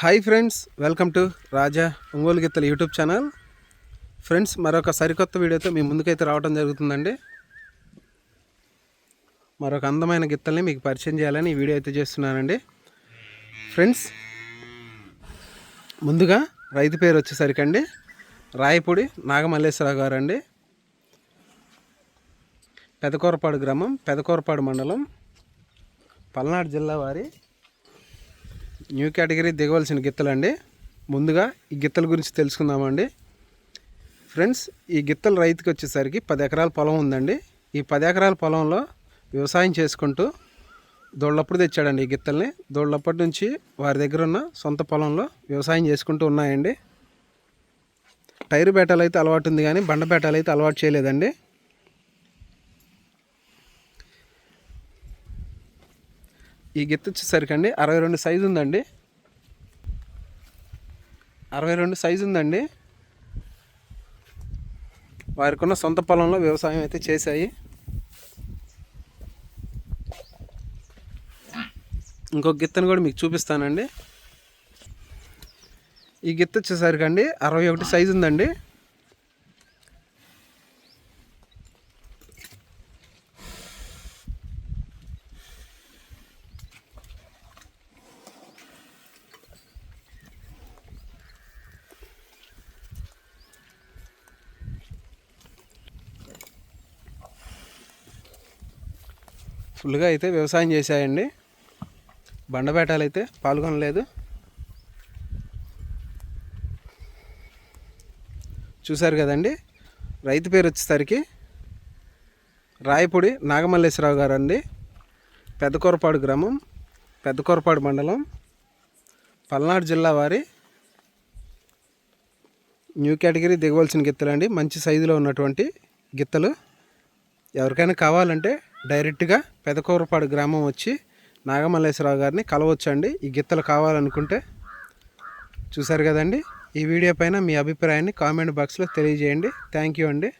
Hi friends welcome to Raja Ongole గిత్తల YouTube channel friends మరొక సరికొత్త వీడియోతో మీ ముందుకైతే రావడం జరుగుతుందండి. మరొక అందమైన గిత్తల్ని మీకు పరిచయం చేయాలని ఈ వీడియో అయితే చేస్తున్నానండి. ఫ్రెండ్స్ ముందుగా రైతు పేరు వచ్చేసరికి అండి రాయపూడి నాగమల్లేశ్వరరావు గారు అండి. పెదకూరపాడు గ్రామం పెదకూరపాడు మండలం పల్నాడు జిల్లా వారి న్యూ కేటగిరీ దిగవలసిన గిత్తలండి. ముందుగా ఈ గిత్తల గురించి తెలుసుకుందామండి. ఫ్రెండ్స్ ఈ గిత్తల రైతుకి వచ్చేసరికి పది ఎకరాల పొలం ఉందండి. ఈ పది ఎకరాల పొలంలో వ్యవసాయం చేసుకుంటూ దోళ్ళప్పుడు తెచ్చాడండి ఈ గిత్తల్ని. దొళ్ళప్పటి నుంచి వారి దగ్గర ఉన్న సొంత పొలంలో వ్యవసాయం చేసుకుంటూ ఉన్నాయండి. టైరు బేటాలు అయితే అలవాటు ఉంది కానీ బండ బేటాలు అయితే అలవాటు చేయలేదండి. ఈ గిత్త వచ్చేసరికి అండి అరవై రెండు సైజు ఉందండి. అరవై రెండు సైజు ఉందండి. వారికి ఉన్న సొంత పొలంలో వ్యవసాయం అయితే చేశాయి. ఇంకొక గిత్తను కూడా మీకు చూపిస్తానండి. ఈ గిత్త వచ్చేసరికి అండి అరవై ఒకటి సైజు ఉందండి. ఫుల్గా అయితే వ్యవసాయం చేశాయండి. బండబేటాలు అయితే పాల్గొనలేదు. చూశారు కదండి? రైతు పేరు వచ్చేసరికి రాయపూడి నాగమల్లేశ్వరరావు గారు అండి పెద్దకొరపాడు గ్రామం పెద్దకొరపాడు మండలం పల్నాడు జిల్లా వారి న్యూ కేటగిరీ దిగవలసిన గిత్తలు అండి మంచి సైజులో ఉన్నటువంటి గిత్తలు. ఎవరికైనా కావాలంటే డైరెక్ట్గా పెదకూరపాడు గ్రామం వచ్చి నాగమల్లేశ్వరరావు గారిని కలవచ్చండి. ఈ గిత్తలు కావాలనుకుంటే చూశారు కదండి. ఈ వీడియో పైన మీ అభిప్రాయాన్ని కామెంట్ బాక్స్లో తెలియజేయండి. థ్యాంక్ యూ అండి.